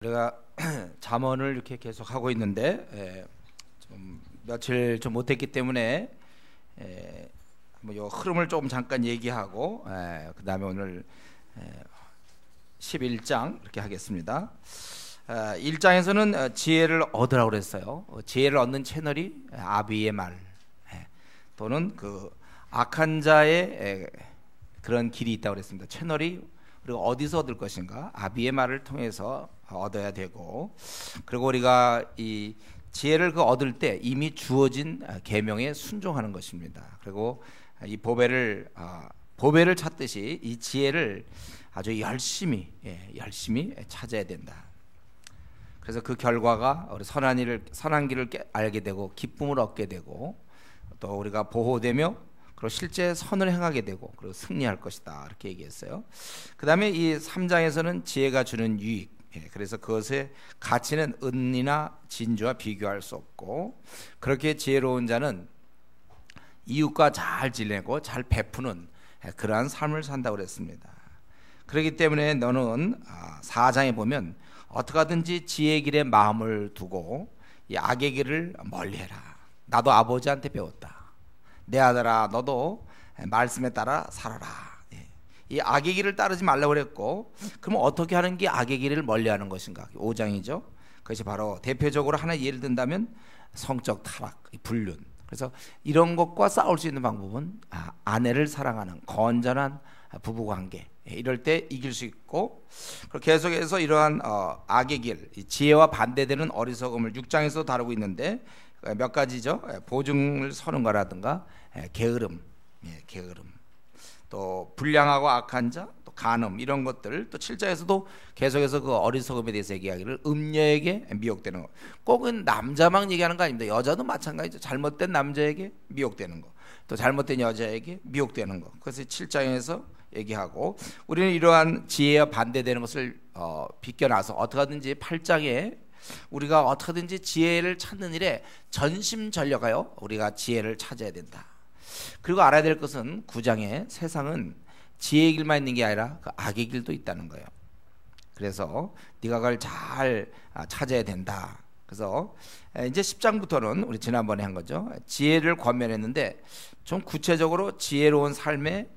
우리가 잠언을 이렇게 계속 하고 있는데 에, 좀 며칠 좀 못했기 때문에 에, 뭐요 흐름을 조금 잠깐 얘기하고 그 다음에 오늘 에, 11장 이렇게 하겠습니다. 아, 1장에서는 어, 지혜를 얻으라고 그랬어요. 어, 지혜를 얻는 채널이 아비의 말 또는 그 악한 자의 그런 길이 있다고 그랬습니다. 채널이 그리고 어디서 얻을 것인가? 아비의 말을 통해서 얻어야 되고 그리고 우리가 이 지혜를 그 얻을 때 이미 주어진 계명에 순종하는 것입니다. 그리고 이 보배를 아, 보배를 찾듯이 이 지혜를 아주 열심히 예, 열심히 찾아야 된다. 그래서 그 결과가 우리 선한 일을 선한 길을 알게 되고 기쁨을 얻게 되고 또 우리가 보호되며 그리고 실제 선을 행하게 되고 그리고 승리할 것이다 이렇게 얘기했어요. 그 다음에 이 3장에서는 지혜가 주는 유익 예, 그래서 그것의 가치는 은이나 진주와 비교할 수 없고 그렇게 지혜로운 자는 이웃과 잘 지내고 잘 베푸는 예, 그러한 삶을 산다고 그랬습니다. 그렇기 때문에 너는 4장에 아, 보면 어떻게 하든지 지혜 길에 마음을 두고 이 악의 길을 멀리해라. 나도 아버지한테 배웠다. 내 아들아 너도 말씀에 따라 살아라. 예. 이 악의 길을 따르지 말라고 그랬고 그럼 어떻게 하는 게 악의 길을 멀리하는 것인가? 5장이죠. 그것이 바로 대표적으로 하나 예를 든다면 성적 타락, 불륜. 그래서 이런 것과 싸울 수 있는 방법은 아, 아내를 사랑하는 건전한 부부 관계. 예, 이럴 때 이길 수 있고 계속해서 이러한 어, 악의 길, 지혜와 반대되는 어리석음을 6장에서 다루고 있는데 몇 가지죠. 예, 보증을 서는 거라든가 예, 게으름, 예, 게으름. 또 불량하고 악한 자, 또 간음 이런 것들 또 7장에서도 계속해서 그 어리석음에 대해서 얘기하기를 음녀에게 미혹되는 거. 꼭은 남자만 얘기하는 거 아닙니다. 여자도 마찬가지죠. 잘못된 남자에게 미혹되는 거. 또 잘못된 여자에게 미혹되는 거. 그래서 7장에서 얘기하고 우리는 이러한 지혜와 반대되는 것을 어, 비껴나서 어떻게 하든지 8장에 우리가 어떻게든지 지혜를 찾는 일에 전심전력하여 우리가 지혜를 찾아야 된다. 그리고 알아야 될 것은 구장에 세상은 지혜의 길만 있는 게 아니라 그 악의 길도 있다는 거예요. 그래서 네가 그걸 잘 아, 찾아야 된다. 그래서 이제 10장부터는 우리 지난번에 한 거죠. 지혜를 권면했는데 좀 구체적으로 지혜로운 삶의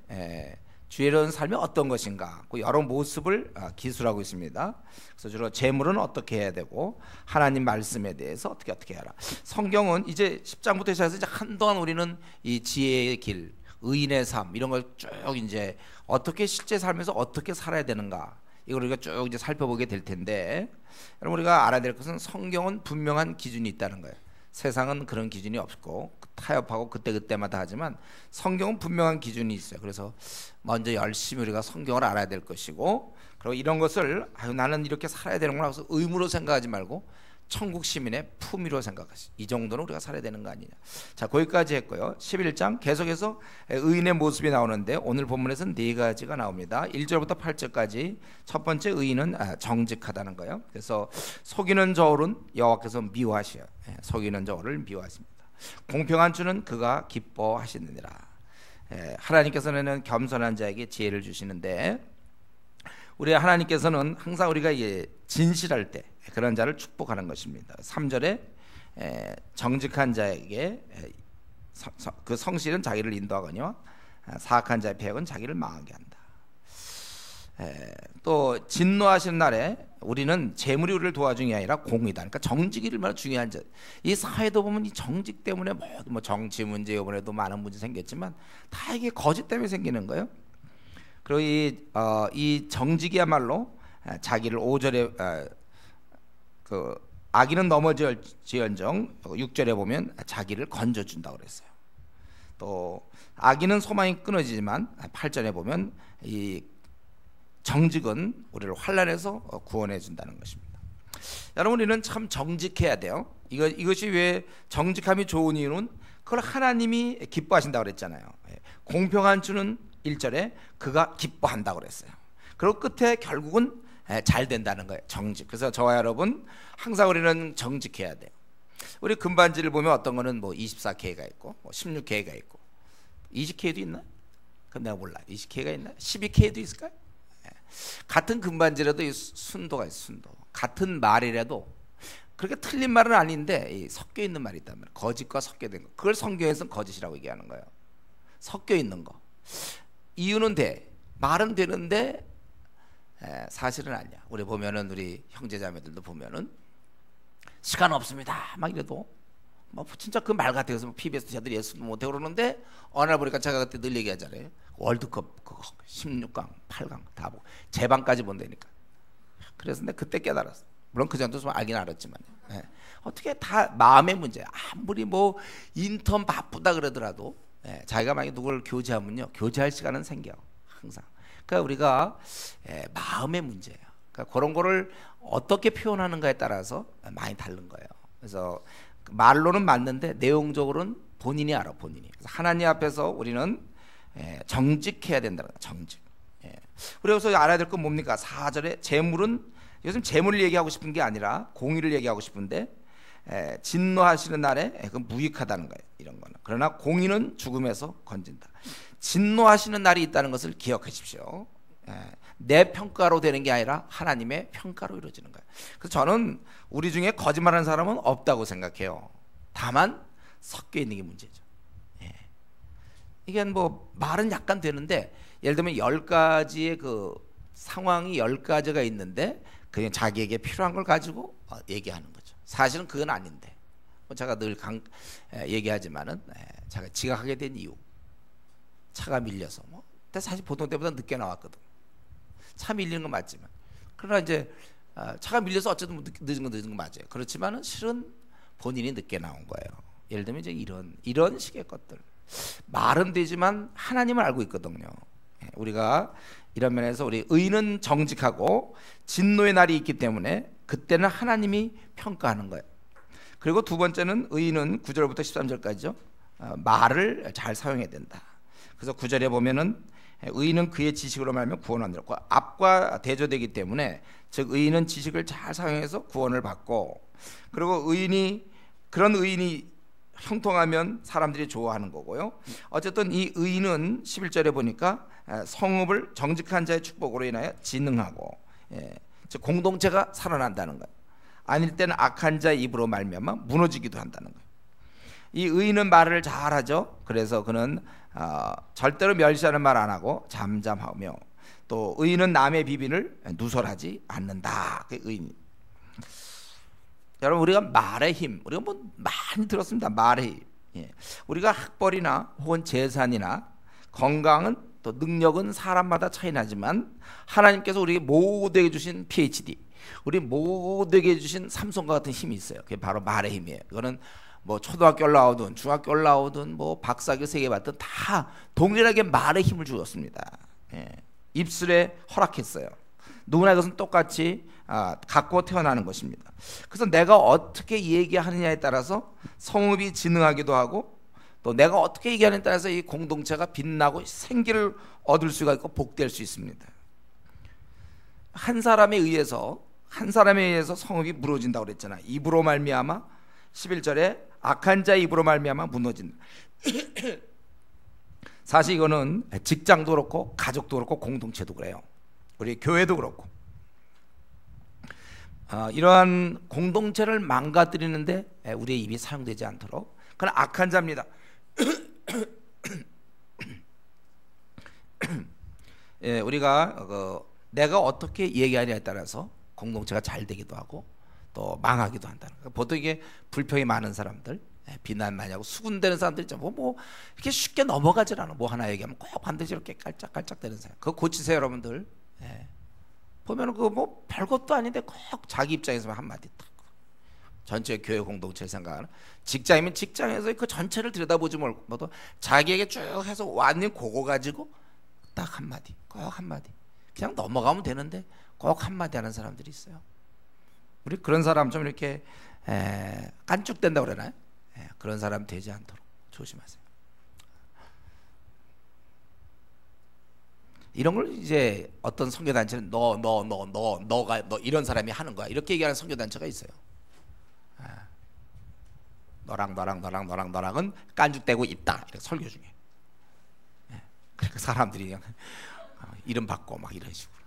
주의로운 삶이 어떤 것인가 그 여러 모습을 아, 기술하고 있습니다. 그래서 주로 재물은 어떻게 해야 되고 하나님 말씀에 대해서 어떻게 어떻게 해라. 성경은 이제 10장부터 시작해서 이제 한동안 우리는 이 지혜의 길, 의인의 삶 이런 걸 쭉 이제 어떻게 실제 삶에서 어떻게 살아야 되는가 이걸 우리가 쭉 이제 살펴보게 될 텐데 여러분 우리가 알아야 될 것은 성경은 분명한 기준이 있다는 거예요. 세상은 그런 기준이 없고 타협하고 그때 그때마다 하지만 성경은 분명한 기준이 있어요. 그래서 먼저 열심히 우리가 성경을 알아야 될 것이고 그리고 이런 것을 아유 나는 이렇게 살아야 되는구나 해서 의무로 생각하지 말고 천국 시민의 품위로 생각하시. 이 정도는 우리가 살아야 되는 거 아니냐. 자, 거기까지 했고요. 11장 계속해서 의인의 모습이 나오는데 오늘 본문에서는 네 가지가 나옵니다. 1절부터 8절까지 첫 번째 의인은 아, 정직하다는 거예요. 그래서 속이는 저울은 여호와께서 미워하시어. 예, 속이는 저울을 미워하십니다. 공평한 주는 그가 기뻐하시느니라. 예, 하나님께서는 겸손한 자에게 지혜를 주시는데 우리 하나님께서는 항상 우리가 진실할 때 그런 자를 축복하는 것입니다. 3절에 정직한 자에게 그 성실은 자기를 인도하거니와 사악한 자의 폐역은 자기를 망하게 한다. 또 진노하시는 날에 우리는 재물이 우리를 도와주는 게 아니라 공이다. 그러니까 정직이 얼마나 중요한 자. 이 사회도 보면 이 정직 때문에 뭐, 뭐 정치 문제 이번에도 많은 문제 생겼지만 다 이게 거짓 때문에 생기는 거예요. 그리고 이, 어, 이 정직이야말로 자기를 5절에 어, 그 아기는 넘어질지언정 6절에 보면 자기를 건져준다고 그랬어요. 또 아기는 소망이 끊어지지만 8절에 보면 이 정직은 우리를 환란에서 구원해 준다는 것입니다. 여러분 우리는 참 정직해야 돼요. 이거 이것이 왜 정직함이 좋은 이유는 그걸 하나님이 기뻐하신다고 그랬잖아요. 예. 공평한 주는 1절에 그가 기뻐한다고 그랬어요. 그리고 끝에 결국은 잘 된다는 거예요. 정직. 그래서 저와 여러분 항상 우리는 정직해야 돼요. 우리 금반지를 보면 어떤 거는 뭐 24K가 있고 뭐 16K가 있고 20K도 있나? 그럼 내가 몰라. 20K가 있나? 12K도 있을까요? 같은 금반지라도 순도가 있어, 순도. 같은 말이라도 그렇게 틀린 말은 아닌데 섞여 있는 말이 말이에요. 거짓과 섞여 된 거. 그걸 성경에서는 거짓이라고 얘기하는 거예요. 섞여 있는 거. 이유는 돼. 말은 되는데 에, 사실은 아니야. 우리 보면은 우리 형제자매들도 보면은 시간 없습니다. 막 이래도 뭐 진짜 그 말 같아서 뭐 PBS 자들이 예수도 못해 그러는데 어느 날 보니까 제가 그때 늘 얘기하잖아요. 월드컵 그 16강, 8강 다 보고 제방까지 본다니까. 그래서 내가 그때 깨달았어. 물론 그 전도 좀 알긴 알았지만 예. 어떻게 다 마음의 문제. 아무리 뭐 인턴 바쁘다 그러더라도 예. 자기가 만약 누구를 교제하면요 교제할 시간은 생겨 항상. 그러니까 우리가 예, 마음의 문제예요. 그러니까 그런 거를 어떻게 표현하는가에 따라서 많이 다른 거예요. 그래서 말로는 맞는데 내용적으로는 본인이 알아 본인이. 그래서 하나님 앞에서 우리는 예, 정직해야 된다는 거예요. 정직. 예. 우리 여기서 알아야 될 건 뭡니까? 4절에 재물은 요즘 재물을 얘기하고 싶은 게 아니라 공의를 얘기하고 싶은데 에, 진노하시는 날에 에, 그 무익하다는 거예요. 이런 거는. 그러나 공의는 죽음에서 건진다. 진노하시는 날이 있다는 것을 기억하십시오. 에, 내 평가로 되는 게 아니라 하나님의 평가로 이루어지는 거예요. 그래서 저는 우리 중에 거짓말하는 사람은 없다고 생각해요. 다만 섞여 있는 게 문제죠. 예. 이게 뭐 말은 약간 되는데 예를 들면 열 가지의 그 상황이 열 가지가 있는데 그냥 자기에게 필요한 걸 가지고 어, 얘기하는 거죠. 사실은 그건 아닌데. 뭐 제가 늘 강, 에, 얘기하지만은 에, 제가 지각하게 된 이유 차가 밀려서 뭐 근데 사실 보통 때보다 늦게 나왔거든. 차 밀리는 건 맞지만 그러나 이제 아, 차가 밀려서 어쨌든 뭐 늦은 건 늦은 건 맞아요. 그렇지만은 실은 본인이 늦게 나온 거예요. 예를 들면 이제 이런 이런 식의 것들 말은 되지만 하나님을 알고 있거든요. 예, 우리가 이런 면에서 우리 의는 정직하고 진노의 날이 있기 때문에 그때는 하나님이 평가하는 거예요. 그리고 두 번째는 의는 9절부터 13절까지죠. 어, 말을 잘 사용해야 된다. 그래서 9절에 보면은 의인은 그의 지식으로 말하면 구원을 얻고 앞과 대조되기 때문에 즉 의인은 지식을 잘 사용해서 구원을 받고 그리고 의인이 그런 의인이 형통하면 사람들이 좋아하는 거고요. 어쨌든 이 의인은 11절에 보니까 성읍을 정직한 자의 축복으로 인하여 진흥하고 예, 즉 공동체가 살아난다는 거예요. 아닐 때는 악한 자의 입으로 말미암아 무너지기도 한다는 거예요. 이 의인은 말을 잘하죠. 그래서 그는 어, 절대로 멸시하는 말 안 하고 잠잠하며 또 의인은 남의 비빈을 누설하지 않는다. 그 의인. 여러분 우리가 말의 힘, 우리가 뭐 많이 들었습니다. 말의 힘. 예. 우리가 학벌이나 혹은 재산이나 건강은 또 능력은 사람마다 차이 나지만 하나님께서 우리에게 모두에게 주신 PhD, 우리 모두에게 주신 삼성과 같은 힘이 있어요. 그게 바로 말의 힘이에요. 이거는 뭐 초등학교 나오든 중학교 나오든 뭐 박사교 세계 받든 다 동일하게 말의 힘을 주었습니다. 예. 입술에 허락했어요. 누구나 이것은 똑같이 아, 갖고 태어나는 것입니다. 그래서 내가 어떻게 얘기하느냐에 따라서 성읍이 진흥하기도 하고 또 내가 어떻게 얘기하느냐에 따라서 이 공동체가 빛나고 생기를 얻을 수가 있고 복될 수 있습니다. 한 사람에 의해서 한 사람에 의해서 성읍이 무너진다고 그랬잖아. 입으로 말미암아 11절에 악한 자 입으로 말미암아 무너진다. 사실 이거는 직장도 그렇고 가족도 그렇고 공동체도 그래요. 우리 교회도 그렇고 어, 이러한 공동체를 망가뜨리는데 우리의 입이 사용되지 않도록 그건 악한 자입니다. 예, 우리가 그 내가 어떻게 얘기하냐에 따라서 공동체가 잘 되기도 하고 또 망하기도 한다는 거예요. 보통 이게 불평이 많은 사람들, 예, 비난 많이 하고 수군되는 사람들 있잖아. 뭐, 뭐 이렇게 쉽게 넘어가질 않아. 뭐 하나 얘기하면 꼭 반드시 이렇게 깔짝깔짝대는 사람. 그거 고치세요, 여러분들. 예. 보면 그뭐 별것도 아닌데 꼭 자기 입장에서 한마디 딱. 전체 교회 공동체 생각하는 직장이면 직장에서 그 전체를 들여다보지 말고 자기에게 쭉 해서 완전 그거 가지고 딱 한마디, 꼭 한마디. 그냥 넘어가면 되는데 꼭 한마디 하는 사람들이 있어요. 우리 그런 사람 좀 이렇게 에, 깐죽된다 그러나요? 에, 그런 사람 되지 않도록 조심하세요. 이런 걸 이제 어떤 선교 단체는 너 너 너 너 너, 가너 이런 사람이 하는 거야 이렇게 얘기하는 선교 단체가 있어요. 아, 너랑 너랑 너랑 너랑 너랑은 깐죽대고 있다 이렇게 설교 중에. 예, 그러니까 사람들이 어, 이름 받고 막 이런 식으로.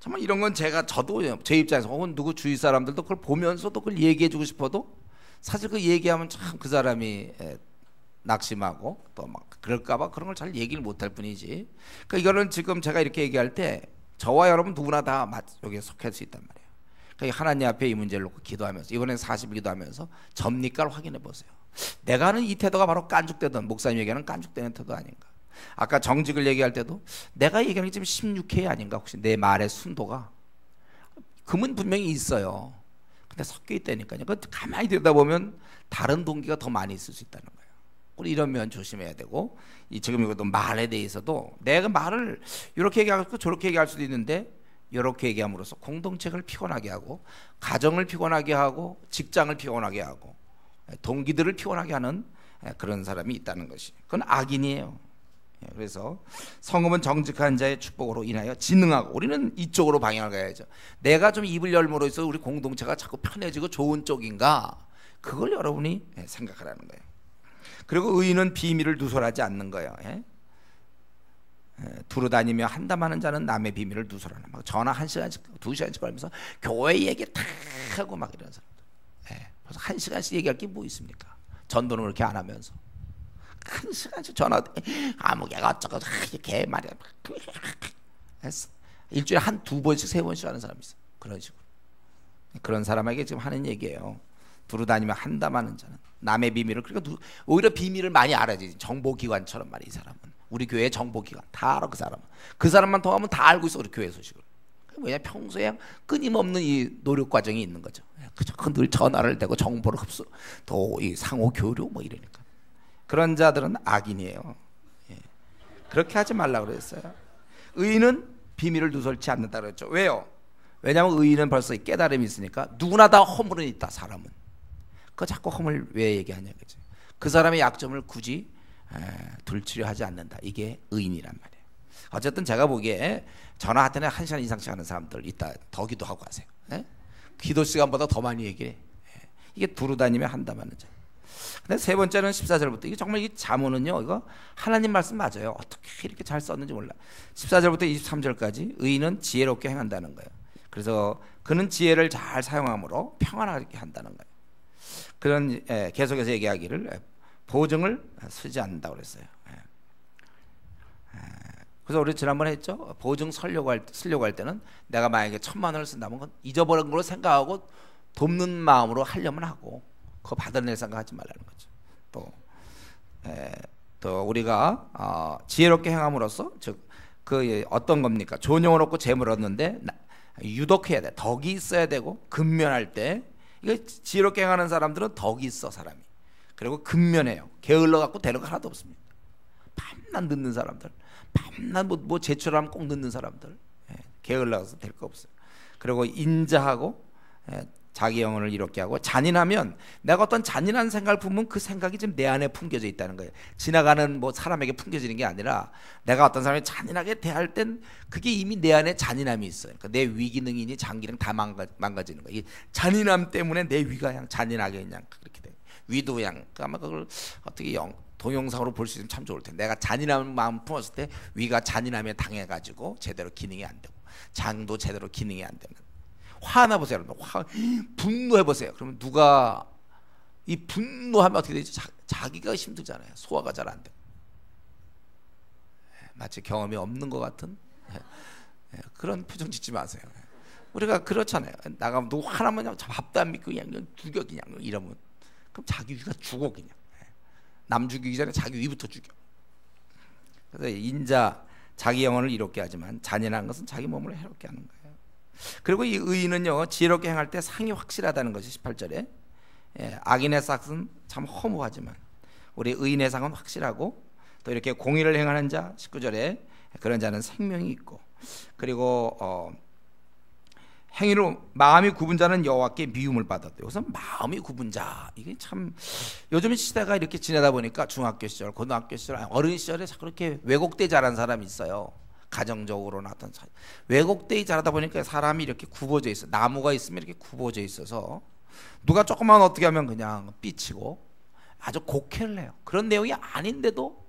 정말 이런 건 제가 저도 제 입장에서 혹은 누구 주위 사람들도 그걸 보면서도 그걸 얘기해주고 싶어도 사실 그 얘기하면 참 그 사람이 낙심하고 또 막 그럴까봐 그런 걸 잘 얘기를 못할 뿐이지. 그러니까 이거는 지금 제가 이렇게 얘기할 때 저와 여러분 누구나 다 여기에 속할 수 있단 말이에요. 그러니까 하나님 앞에 이 문제를 놓고 기도하면서 이번에 40일 기도하면서 접니까를 확인해 보세요. 내가 하는 이 태도가 바로 깐죽대던 목사님 얘기하는 깐죽대는 태도 아닌가. 아까 정직을 얘기할 때도 내가 얘기하는 게 지금 16회 아닌가 혹시 내 말의 순도가 금은 분명히 있어요. 근데 섞여 있다니까요. 그 가만히 들여다보면 다른 동기가 더 많이 있을 수 있다는 거예요. 우리 이런 면 조심해야 되고 이 지금 이것도 말에 대해서도 내가 말을 이렇게 얘기하고 저렇게 얘기할 수도 있는데 이렇게 얘기함으로써 공동체를 피곤하게 하고 가정을 피곤하게 하고 직장을 피곤하게 하고 동기들을 피곤하게 하는 그런 사람이 있다는 것이 그건 악인이에요. 예, 그래서 성금은 정직한 자의 축복으로 인하여 진능하고 우리는 이쪽으로 방향을 가야죠. 내가 좀 입을 열므로써 우리 공동체가 자꾸 편해지고 좋은 쪽인가? 그걸 여러분이 예, 생각하라는 거예요. 그리고 의인은 비밀을 누설하지 않는 거예요. 예? 두루 다니며 한담하는 자는 남의 비밀을 누설하는 막 전화 한 시간씩 두 시간씩 걸면서 교회 얘기 다 하고 막 이런 사람들. 예. 그래서 한 시간씩 얘기할 게 뭐 있습니까? 전도는 그렇게 안 하면서 큰 시간씩 전화 아무개가 어쩌고 이렇게 말이야. 했어. 일주일에 한 두 번씩 세 번씩 하는 사람이 있어. 그런 식으로. 그런 사람에게 지금 하는 얘기예요. 두루 다니며 한담하는 자는 남의 비밀을 그러니까 오히려 비밀을 많이 알아야지 정보기관처럼 말이 이 사람은 우리 교회 정보기관. 다 알아 그 사람은. 그 사람만 통하면 다 알고 있어 우리 교회 소식을. 뭐냐? 평소에 끊임없는 이 노력 과정이 있는 거죠. 그저 늘 전화를 대고 정보를 흡수 또 이 상호 교류 뭐 이러니까. 그런 자들은 악인이에요. 예. 그렇게 하지 말라 그랬어요. 의인은 비밀을 누설치 않는다 그랬죠. 왜요? 왜냐하면 의인은 벌써 깨달음이 있으니까 누구나 다 허물은 있다 사람은. 그 자꾸 허물 왜 얘기하냐 그지? 그 사람의 약점을 굳이 둘치려 하지 않는다. 이게 의인이란 말이에요. 어쨌든 제가 보기에 전화 한 텐에 한 시간 이상씩 하는 사람들 있다. 더 기도하고 하세요. 예? 기도 시간보다 더 많이 얘기해. 예. 이게 두루 다니며 한다마는 자. 근데 세 번째는 14절부터 이게 정말 이 자문은요. 이거 하나님 말씀 맞아요. 어떻게 이렇게 잘 썼는지 몰라. 14절부터 23절까지 의인은 지혜롭게 행한다는 거예요. 그래서 그는 지혜를 잘 사용함으로 평안하게 한다는 거예요. 그런 예, 계속해서 얘기하기를 예, 보증을 쓰지 않는다 그랬어요. 예. 예. 그래서 우리 지난번에 했죠. 보증 쓰려고 할, 쓰려고 할 때는 내가 만약에 천만 원을 쓴다면 그건 잊어버린 걸로 생각하고 돕는 마음으로 하려면 하고 그거 받아낼 생각하지 말라는 거죠. 또, 에, 또 우리가 어, 지혜롭게 행함으로써 즉 그 어떤 겁니까? 존영을 얻고 재물 얻는데 유독해야 돼. 덕이 있어야 되고 근면할 때 이거 지혜롭게 행하는 사람들은 덕이 있어 사람이. 그리고 근면해요. 게을러 갖고 거 하나도 없습니다. 밤낮 늦는 사람들, 밤낮 뭐, 뭐 제출하면 꼭 늦는 사람들, 예, 게을러서 될 거 없어요. 그리고 인자하고 예, 자기 영혼을 이롭게 하고 잔인하면 내가 어떤 잔인한 생각을 품으면 그 생각이 지금 내 안에 품겨져 있다는 거예요. 지나가는 뭐 사람에게 품겨지는 게 아니라 내가 어떤 사람이 잔인하게 대할 땐 그게 이미 내 안에 잔인함이 있어요. 그러니까 내 위기능이니 장기능 다 망가, 망가지는 거예요. 이 잔인함 때문에 내 위가 그냥 잔인하게 그냥 그렇게 돼. 위도 그냥 아마 그걸 어떻게 영, 동영상으로 볼 수 있으면 참 좋을 텐데 내가 잔인한 마음 품었을 때 위가 잔인함에 당해가지고 제대로 기능이 안 되고 장도 제대로 기능이 안 되는 화나 보세요. 여러분. 화, 분노해 보세요. 그러면 누가 이 분노하면 어떻게 되지? 자, 기가 힘들잖아요. 소화가 잘 안 돼. 예, 마치 경험이 없는 것 같은 예, 예, 그런 표정 짓지 마세요. 우리가 그렇잖아요. 나가면 누구 하나만 밥도 안 믿고 그냥 죽여 그냥 이러면 그럼 자기 위가 죽어 그냥. 남 죽이기 전에 자기 위부터 죽여. 그래서 인자 자기 영혼을 이롭게 하지만 잔인한 것은 자기 몸을 해롭게 하는 거예요. 그리고 이 의인은요 지혜롭게 행할 때 상이 확실하다는 것이 18절에 예, 악인의 싹은 참 허무하지만 우리 의인의 상은 확실하고 또 이렇게 공의를 행하는 자 19절에 그런 자는 생명이 있고 그리고 어, 행위로 마음이 굽은 자는 여호와께 미움을 받았대. 여기서 마음이 굽은 자 이게 참 요즘 시대가 이렇게 지내다 보니까 중학교 시절, 고등학교 시절, 어린 시절에 자꾸 이렇게 왜곡돼 자란 사람이 있어요. 가정적으로 나왔던 왜곡되이 자라다 보니까 사람이 이렇게 굽어져 있어 나무가 있으면 이렇게 굽어져 있어서 누가 조금만 어떻게 하면 그냥 삐치고 아주 곡해를 해요 그런 내용이 아닌데도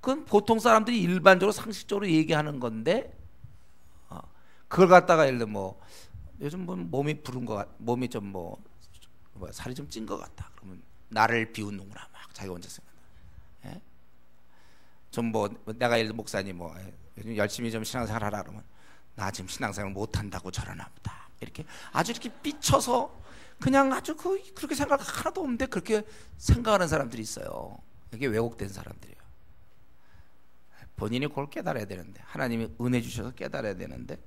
그건 보통 사람들이 일반적으로 상식적으로 얘기하는 건데 어, 그걸 갖다가 예를 들어 뭐 요즘 뭐 몸이 부른 거 같, 몸이 좀뭐 뭐 살이 좀 찐 것 같다. 그러면 나를 비웃는구나 막 자기 혼자 생각나. 예? 좀뭐 내가 예를 들어 목사님 뭐 예, 요즘 열심히 좀 신앙생활 하라 그러면 나 지금 신앙생활 못 한다고 저러나 보다. 이렇게 아주 이렇게 삐쳐서 그냥 아주 그 그렇게 생각 하나도 없는데 그렇게 생각하는 사람들이 있어요. 이게 왜곡된 사람들이에요. 본인이 그걸 깨달아야 되는데 하나님이 은혜 주셔서 깨달아야 되는데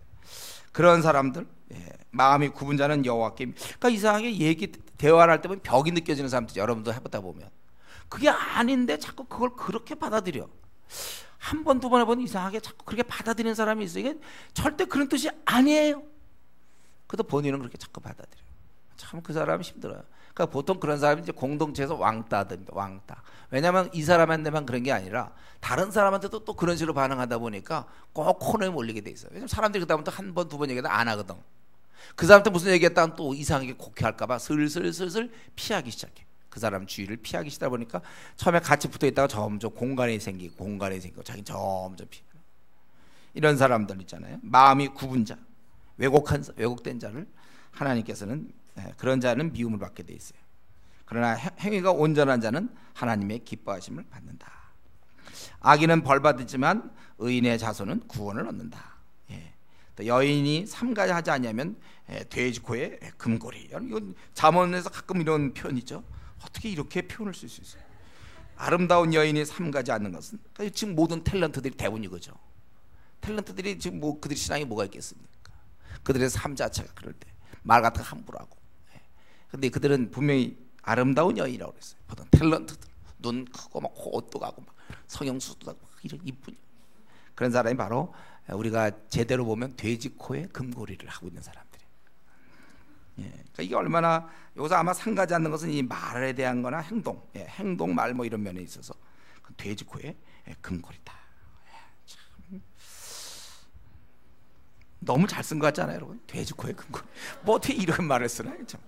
그런 사람들 예, 마음이 구분 자는 여호와께 그러니까 이상하게 얘기 대화를 할때 보면 벽이 느껴지는 사람들 여러분도 해보다 보면. 그게 아닌데 자꾸 그걸 그렇게 받아들여. 한 번 두 번 해보면 이상하게 자꾸 그렇게 받아들이는 사람이 있어 이게 절대 그런 뜻이 아니에요. 그래도 본인은 그렇게 자꾸 받아들여. 참 그 사람이 힘들어요 그러니까 보통 그런 사람이 이제 공동체에서 왕따입니다. 왕따. 왜냐하면 이 사람한테만 그런 게 아니라 다른 사람한테도 또 그런 식으로 반응하다 보니까 꼭 코너에 몰리게 돼 있어요. 왜냐면 사람들이 그다음부터 한 번 두 번 얘기도 안 하거든. 그 사람한테 무슨 얘기했다면 또 이상하게 곡해할까봐 슬슬슬슬 피하기 시작해. 그 사람 주위를 피하기 시작하다 보니까 처음에 같이 붙어 있다가 점점 공간이 생기고 공간이 생기고 자기 점점 피. 이런 사람들 있잖아요. 마음이 구분자, 왜곡한 왜곡된 자를 하나님께서는 예, 그런 자는 미움을 받게 돼 있어요. 그러나 행위가 온전한 자는 하나님의 기뻐하심을 받는다. 악인은 벌 받지만 의인의 자손은 구원을 얻는다. 예. 여인이 삼가지 하지 않냐면 예, 돼지 코에 금고리. 이건 잠언에서 가끔 이런 표현이죠. 어떻게 이렇게 표현을 쓸 수 있어요? 아름다운 여인이 삼가지 않는 것은 그러니까 지금 모든 탤런트들이 대부분 이거죠. 탤런트들이 지금 뭐 그들 신앙이 뭐가 있겠습니까? 그들의 삶 자체가 그럴 때 말 같은 거 함부로 하고 근데 그들은 분명히 아름다운 여인이라고 그랬어요. 보통 탤런트들 눈 크고 막 코도 가고 막 성형수도 하고 이런 이쁜 그런 사람이 바로 우리가 제대로 보면 돼지 코에 금고리를 하고 있는 사람들이. 예, 그러니까 이게 얼마나 여기서 아마 상가지 않는 것은 이 말에 대한 거나 행동, 예, 행동 말 뭐 이런 면에 있어서 그 돼지 코에 예, 금고리다. 예, 참. 너무 잘 쓴 것 같잖아요, 여러분. 돼지 코에 금고리. 뭐 어떻게 이런 말을 쓰나 참.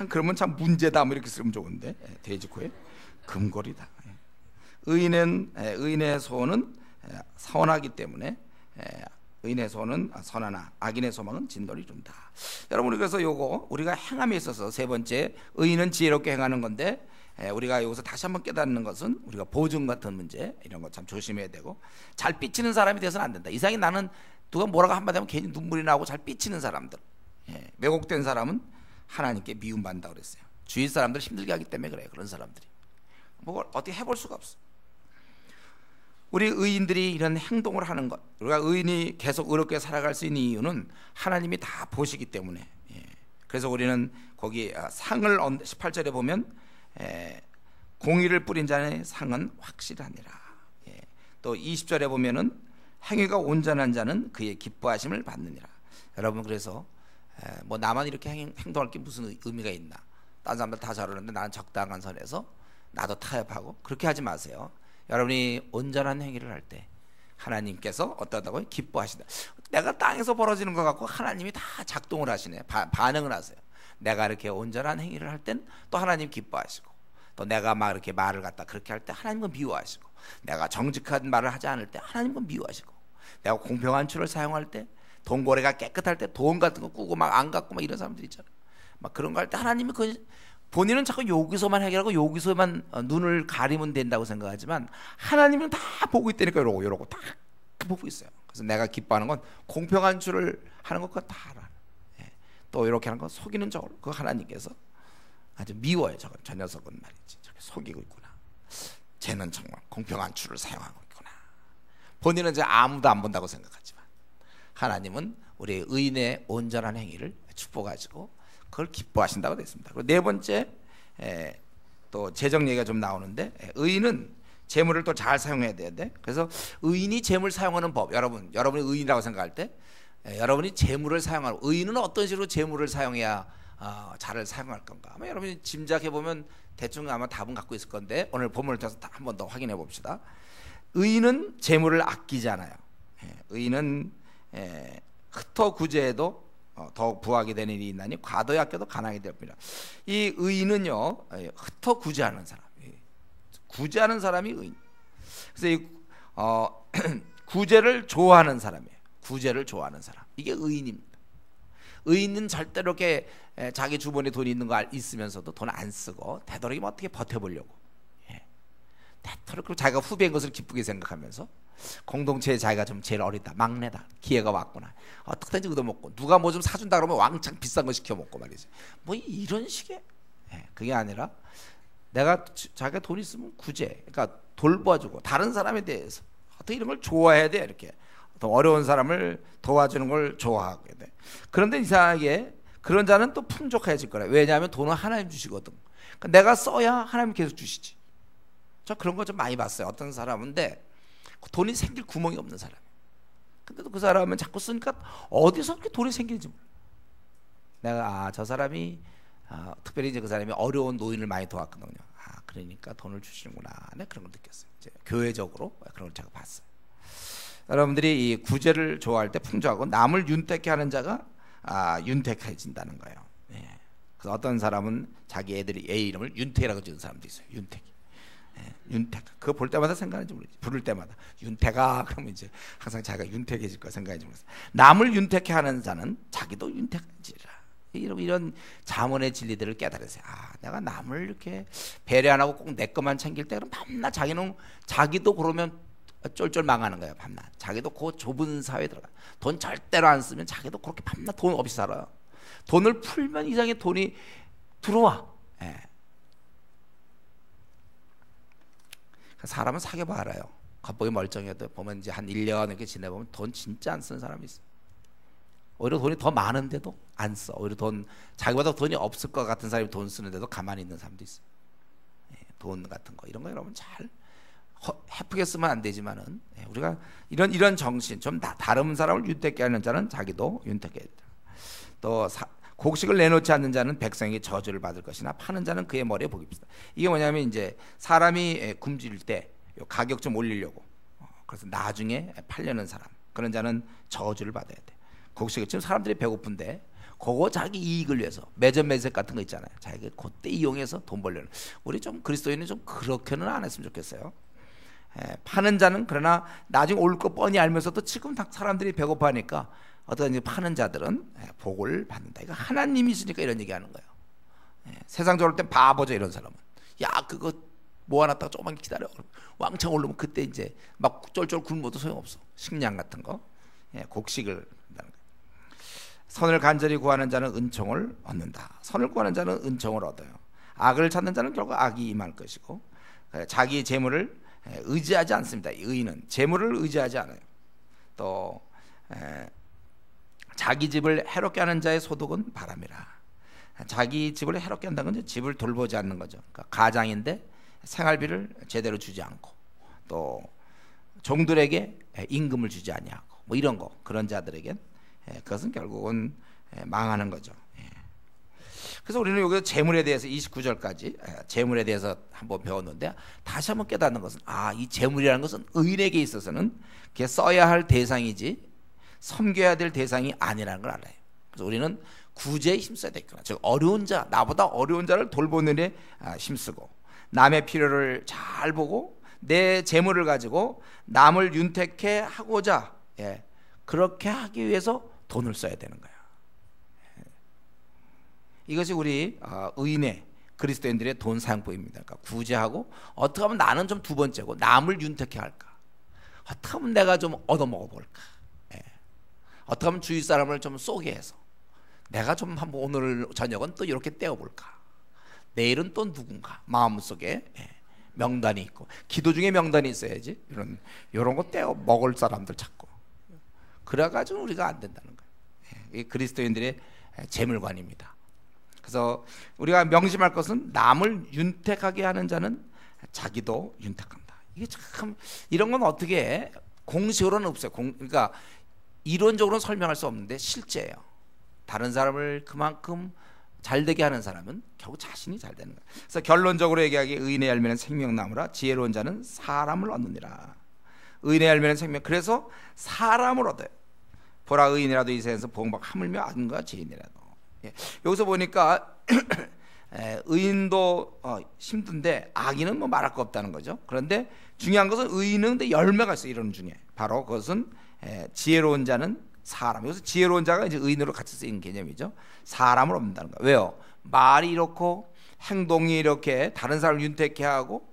예. 참 그러면 참 문제다 뭐 이렇게 쓰면 좋은데 예, 돼지코에 금고리다. 예. 의인은 의인의 소원은 선하기 때문에 의인의 소원은 선하나 악인의 소망은 진도를 이룬다. 여러분 그래서 요거 우리가 행함에 있어서 세 번째 의인은 지혜롭게 행하는 건데 우리가 여기서 다시 한번 깨닫는 것은 우리가 보증 같은 문제 이런 거 참 조심해야 되고 잘 삐치는 사람이 돼서는 안 된다. 이상이 나는 누가 뭐라고 한마디 하면 괜히 눈물이 나고 잘 삐치는 사람들, 왜곡된 사람은 하나님께 미움받는다 그랬어요. 주위 사람들 힘들게 하기 때문에 그래요. 그런 사람들이. 뭐 어떻게 해볼 수가 없어. 우리 의인들이 이런 행동을 하는 것, 우리가 의인이 계속 의롭게 살아갈 수 있는 이유는 하나님이 다 보시기 때문에. 예. 그래서 우리는 거기 아, 상을 18절에 보면 공의를 뿌린 자의 상은 확실하니라. 예. 또 20절에 보면은 행위가 온전한 자는 그의 기뻐하심을 받느니라. 여러분 그래서 뭐 나만 이렇게 행, 동할 게 무슨 의미가 있나? 다른 사람들 다 저러는데 나는 적당한 선에서 나도 타협하고 그렇게 하지 마세요. 여러분이 온전한 행위를 할 때 하나님께서 어떠다고 기뻐하신다. 내가 땅에서 벌어지는 것 같고 하나님이 다 작동을 하시네. 바, 반응을 하세요. 내가 이렇게 온전한 행위를 할 땐 또 하나님 기뻐하시고 또 내가 막 이렇게 말을 갖다 그렇게 할 때 하나님은 미워하시고 내가 정직한 말을 하지 않을 때 하나님은 미워하시고 내가 공평한 추를 사용할 때 돈고래가 깨끗할 때 돈 같은 거 꾸고 막 안 갖고 막 이런 사람들 있잖아요. 막 그런 거 할 때 하나님이 그 본인은 자꾸 여기서만 해결하고 여기서만 어, 눈을 가리면 된다고 생각하지만 하나님은 다 보고 있다니까 이러고 이러고 다 보고 있어요. 그래서 내가 기뻐하는 건 공평한 줄을 하는 것과 다 알아. 예. 또 이렇게 하는 건 속이는 저걸 그 하나님께서 아주 미워요. 저건 저 녀석은 말이지. 저게 속이고 있구나. 쟤는 정말 공평한 줄을 사용하고 있구나. 본인은 이제 아무도 안 본다고 생각하지만 하나님은 우리 의인의 온전한 행위를 축복하시고 그걸 기뻐하신다고 됐습니다. 그리고 네 번째 에, 또 재정 얘기가 좀 나오는데 에, 의인은 재물을 또 잘 사용해야 되는데 그래서 의인이 재물 사용하는 법 여러분 여러분이 의인이라고 생각할 때 에, 여러분이 재물을 사용하는 의인은 어떤 식으로 재물을 사용해야 어, 잘 사용할 건가 아마 여러분이 짐작해 보면 대충 아마 답은 갖고 있을 건데 오늘 본문을 통해서 한 번 더 확인해 봅시다. 의인은 재물을 아끼지 않아요. 의인은 에, 흩어 구제해도 어, 더욱 부하게 되는 일이 있나니 과도에 아껴도 가난하게 됩니다. 이 의인은요 흩어 구제하는 사람, 구제하는 사람이 의인. 그래서 이 어, 구제를 좋아하는 사람이에요. 구제를 좋아하는 사람. 이게 의인입니다. 의인은 절대로 이렇게 자기 주머니에 돈이 있는 거 있으면서도 돈 안 쓰고 되도록이면 어떻게 버텨보려고. 예. 되도록 자기가 후배인 것을 기쁘게 생각하면서 공동체에 자기가 좀 제일 어리다, 막내다, 기회가 왔구나. 어떻게든지 얻어먹고 누가 뭐 좀 사준다 그러면 왕창 비싼 거 시켜 먹고 말이지. 뭐 이런 식의 예. 그게 아니라 내가 자기가 돈 있으면 구제, 그러니까 돌봐주고 다른 사람에 대해서 어떻게 이런 걸 좋아해야 돼 이렇게 더 어려운 사람을 도와주는 걸 좋아하게 돼. 그런데 이상하게 그런 자는 또 풍족해질 거래. 왜냐하면 돈은 하나님 주시거든. 그러니까 내가 써야 하나님 계속 주시지. 저 그런 거 좀 많이 봤어요. 어떤 사람인데 돈이 생길 구멍이 없는 사람. 근데도 그 사람은 자꾸 쓰니까 어디서 그렇게 돈이 생기는지 몰라. 내가 아 저 사람이 아, 특별히 이제 그 사람이 어려운 노인을 많이 도왔거든요. 아 그러니까 돈을 주시는구나. 네 그런 걸 느꼈어요. 이제 교회적으로 그런 걸 제가 봤어요. 여러분들이 이 구제를 좋아할 때 풍조하고 남을 윤택해 하는 자가 아, 윤택해진다는 거예요. 예. 그래서 어떤 사람은 자기 애들이 애 이름을 윤택이라고 지은 사람도 있어요. 윤택. 예, 윤택. 그거 볼 때마다 생각하는지 모르지. 부를 때마다 윤택아 그러면 이제 항상 자기가 윤택해질 거 생각하지 모르겠어. 남을 윤택해 하는 자는 자기도 윤택해지라. 이런 이런 자문의 진리들을 깨달으세요. 아, 내가 남을 이렇게 배려 안 하고 꼭 내 것만 챙길 때 그럼 밤낮 자기는 자기도 그러면 쫄쫄 망하는 거예요 밤낮 자기도 그 좁은 사회에 들어가 돈 절대로 안 쓰면 자기도 그렇게 밤낮 돈 없이 살아요 돈을 풀면 이상의 돈이 들어와 예. 사람은 사귀어봐 알아요 겉보기 멀쩡해도 보면 이제 한 1년 이렇게 지내보면 돈 진짜 안 쓰는 사람이 있어 오히려 돈이 더 많은데도 안 써. 오히려 돈 자기보다 돈이 없을 것 같은 사람이 돈 쓰는데도 가만히 있는 사람도 있어. 예, 돈 같은 거 이런 거 여러분 잘 해프게 쓰면 안 되지만은 예, 우리가 이런 이런 정신 좀 다, 다른 사람을 윤택게 하는 자는 자기도 윤택게 또 사, 곡식을 내놓지 않는 자는 백성에게 저주를 받을 것이나 파는 자는 그의 머리에 복이 있다. 이게 뭐냐면 이제 사람이 예, 굶주릴 때 가격 좀 올리려고 어, 그래서 나중에 팔려는 사람 그런 자는 저주를 받아야 돼. 곡식을 지금 사람들이 배고픈데 그거 자기 이익을 위해서 매점 매색 같은 거 있잖아요. 자기가 그때 이용해서 돈 벌려는. 우리 좀 그리스도인은 좀 그렇게는 안 했으면 좋겠어요. 예, 파는 자는 그러나 나중에 올 거 뻔히 알면서도 지금 사람들이 배고파하니까 어떤 파는 자들은 예, 복을 받는다. 이거 하나님이 있으니까 이런 얘기 하는 거예요. 예, 세상적으로 땐 바보죠 이런 사람은. 야 그거 모아놨다가 조금만 기다려. 왕창 오르면 그때 이제 막 쫄쫄 굶어도 소용없어. 식량 같은 거, 예, 곡식을 선을 간절히 구하는 자는 은총을 얻는다. 선을 구하는 자는 은총을 얻어요. 악을 찾는 자는 결국 악이 임할 것이고 자기 재물을 의지하지 않습니다. 의인은 재물을 의지하지 않아요. 또 자기 집을 해롭게 하는 자의 소득은 바람이라. 자기 집을 해롭게 한다는 건 집을 돌보지 않는 거죠. 그러니까 가장인데 생활비를 제대로 주지 않고 또 종들에게 임금을 주지 아니하고 뭐 이런 거 그런 자들에겐 그것은 결국은 망하는 거죠. 그래서 우리는 여기서 재물에 대해서 29절까지 재물에 대해서 한번 배웠는데 다시 한번 깨닫는 것은 아, 이 재물이라는 것은 의인에게 있어서는 그게 써야 할 대상이지 섬겨야 될 대상이 아니라는 걸 알아요. 그래서 우리는 구제에 힘써야 되겠구나. 즉 어려운 자, 나보다 어려운 자를 돌보는 데 아, 힘쓰고 남의 필요를 잘 보고 내 재물을 가지고 남을 윤택해 하고자 예, 그렇게 하기 위해서 돈을 써야 되는 거야. 이것이 우리 어, 의인의 그리스도인들의 돈 사용법입니다. 그러니까 구제하고 어떻게 하면 나는 좀 두 번째고 남을 윤택해 할까? 어떻게 하면 내가 좀 얻어먹어 볼까? 예. 어떻게 하면 주위 사람을 좀 쏘게 해서 내가 좀 한번 오늘 저녁은 또 이렇게 떼어 볼까? 내일은 또 누군가 마음속에 예. 명단이 있고 기도 중에 명단이 있어야지 이런 이런 거 떼어 먹을 사람들 찾고 그래가지고 우리가 안 된다는 거예요. 예. 이 그리스도인들의 재물관입니다. 그래서 우리가 명심할 것은 남을 윤택하게 하는 자는 자기도 윤택한다. 이게 참 이런 건 어떻게 공식으로는 없어요. 공, 그러니까 이론적으로는 설명할 수 없는데 실제예요. 다른 사람을 그만큼 잘 되게 하는 사람은 결국 자신이 잘 되는 거예요. 그래서 결론적으로 얘기하기 의인의 열매는 생명나무라 지혜로운 자는 사람을 얻느니라. 의인의 열매는 생명. 그래서 사람을 얻어요. 보라 의인이라도 이 세상에서 복막 하물며 악인과 죄인이라도. 예. 여기서 보니까 의인도 어, 힘든데 악인은 뭐 말할 거 없다는 거죠. 그런데 중요한 것은 의인은 근데 열매가 있어 이런 중에 바로 그것은 예, 지혜로운 자는 사람. 여기서 지혜로운 자가 이제 의인으로 같이 쓰인 개념이죠. 사람을 얻는다는 거예요. 왜요? 말이 이렇고 행동이 이렇게 다른 사람을 윤택해 하고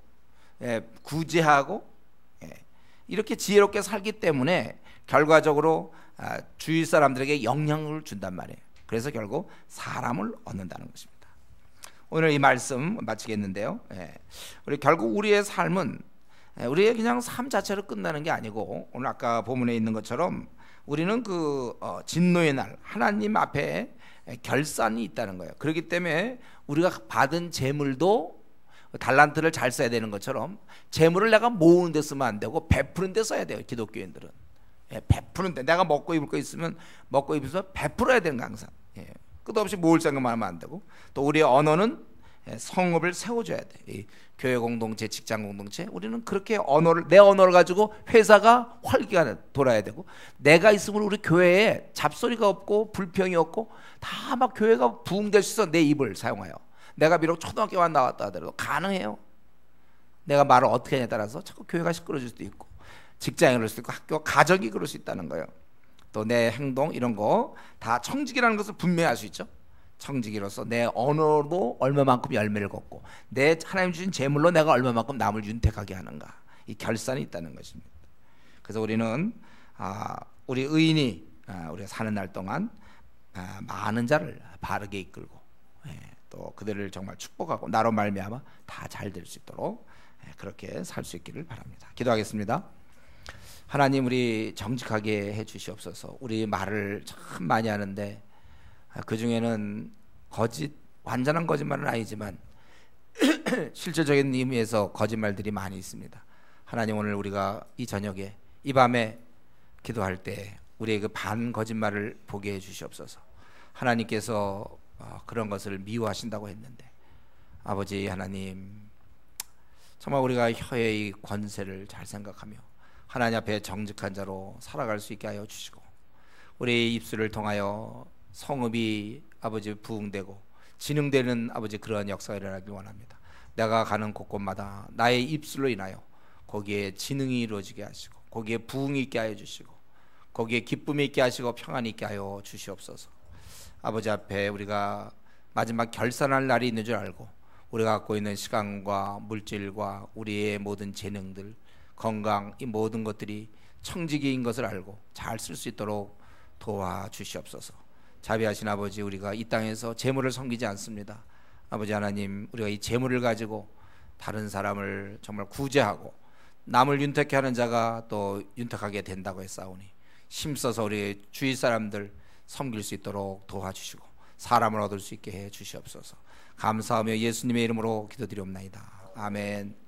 예, 구제하고 예, 이렇게 지혜롭게 살기 때문에 결과적으로 아, 주위 사람들에게 영향을 준단 말이에요. 그래서 결국 사람을 얻는다는 것입니다. 오늘 이 말씀 마치겠는데요. 예, 우리 결국 우리의 삶은 예, 우리의 그냥 삶 자체로 끝나는 게 아니고 오늘 아까 본문에 있는 것처럼 우리는 그 어, 진노의 날 하나님 앞에 결산이 있다는 거예요. 그렇기 때문에 우리가 받은 재물도 달란트를 잘 써야 되는 것처럼 재물을 내가 모으는 데 쓰면 안 되고 베푸는 데 써야 돼요. 기독교인들은 예, 베푸는 데 내가 먹고 입을 거 있으면 먹고 입어서 베풀어야 되는 거 항상. 예, 끝없이 모을 생각만 하면 안 되고 또 우리의 언어는 예, 성읍을 세워줘야 돼. 이 교회 공동체, 직장 공동체, 우리는 그렇게 언어를 내 언어를 가지고 회사가 활기가 돌아야 되고 내가 있으면 우리 교회에 잡소리가 없고 불평이 없고 다 막 교회가 부흥될 수 있어 내 입을 사용하여. 내가 비록 초등학교만 나왔다 하더라도 가능해요. 내가 말을 어떻게 하냐에 따라서 자꾸 교회가 시끄러질 수도 있고 직장이 그럴 수도 있고 학교 가정이 그럴 수 있다는 거예요. 또 내 행동 이런 거 다 청직이라는 것을 분명히 알 수 있죠. 청지기로서 내 언어로 얼마만큼 열매를 걷고 내 하나님 주신 재물로 내가 얼마만큼 남을 윤택하게 하는가 이 결산이 있다는 것입니다. 그래서 우리는 아, 우리 의인이 아, 우리가 사는 날 동안 아, 많은 자를 바르게 이끌고 예, 또 그들을 정말 축복하고 나로 말미암아 다 잘 될 수 있도록 예, 그렇게 살 수 있기를 바랍니다. 기도하겠습니다. 하나님 우리 정직하게 해 주시옵소서. 우리 말을 참 많이 하는데 아, 그 중에는 거짓 완전한 거짓말은 아니지만 실질적인 의미에서 거짓말들이 많이 있습니다. 하나님 오늘 우리가 이 저녁에 이 밤에 기도할 때 우리의 그 반 거짓말을 보게 해 주시옵소서. 하나님께서 어, 그런 것을 미워하신다고 했는데 아버지 하나님 정말 우리가 혀의 권세를 잘 생각하며 하나님 앞에 정직한 자로 살아갈 수 있게 하여 주시고 우리의 입술을 통하여 성읍이 아버지 부흥되고 진흥되는 아버지 그러한 역사가 일어나길 원합니다. 내가 가는 곳곳마다 나의 입술로 인하여 거기에 진흥이 이루어지게 하시고 거기에 부흥이 있게 하여 주시고 거기에 기쁨이 있게 하시고 평안이 있게 하여 주시옵소서. 아버지 앞에 우리가 마지막 결산할 날이 있는 줄 알고 우리가 갖고 있는 시간과 물질과 우리의 모든 재능들, 건강 이 모든 것들이 청지기인 것을 알고 잘 쓸 수 있도록 도와 주시옵소서. 자비하신 아버지 우리가 이 땅에서 재물을 섬기지 않습니다. 아버지 하나님 우리가 이 재물을 가지고 다른 사람을 정말 구제하고 남을 윤택케 하는 자가 또 윤택하게 된다고 했사오니 힘써서 우리 주위 사람들 섬길 수 있도록 도와주시고 사람을 얻을 수 있게 해 주시옵소서. 감사하며 예수님의 이름으로 기도드리옵나이다. 아멘.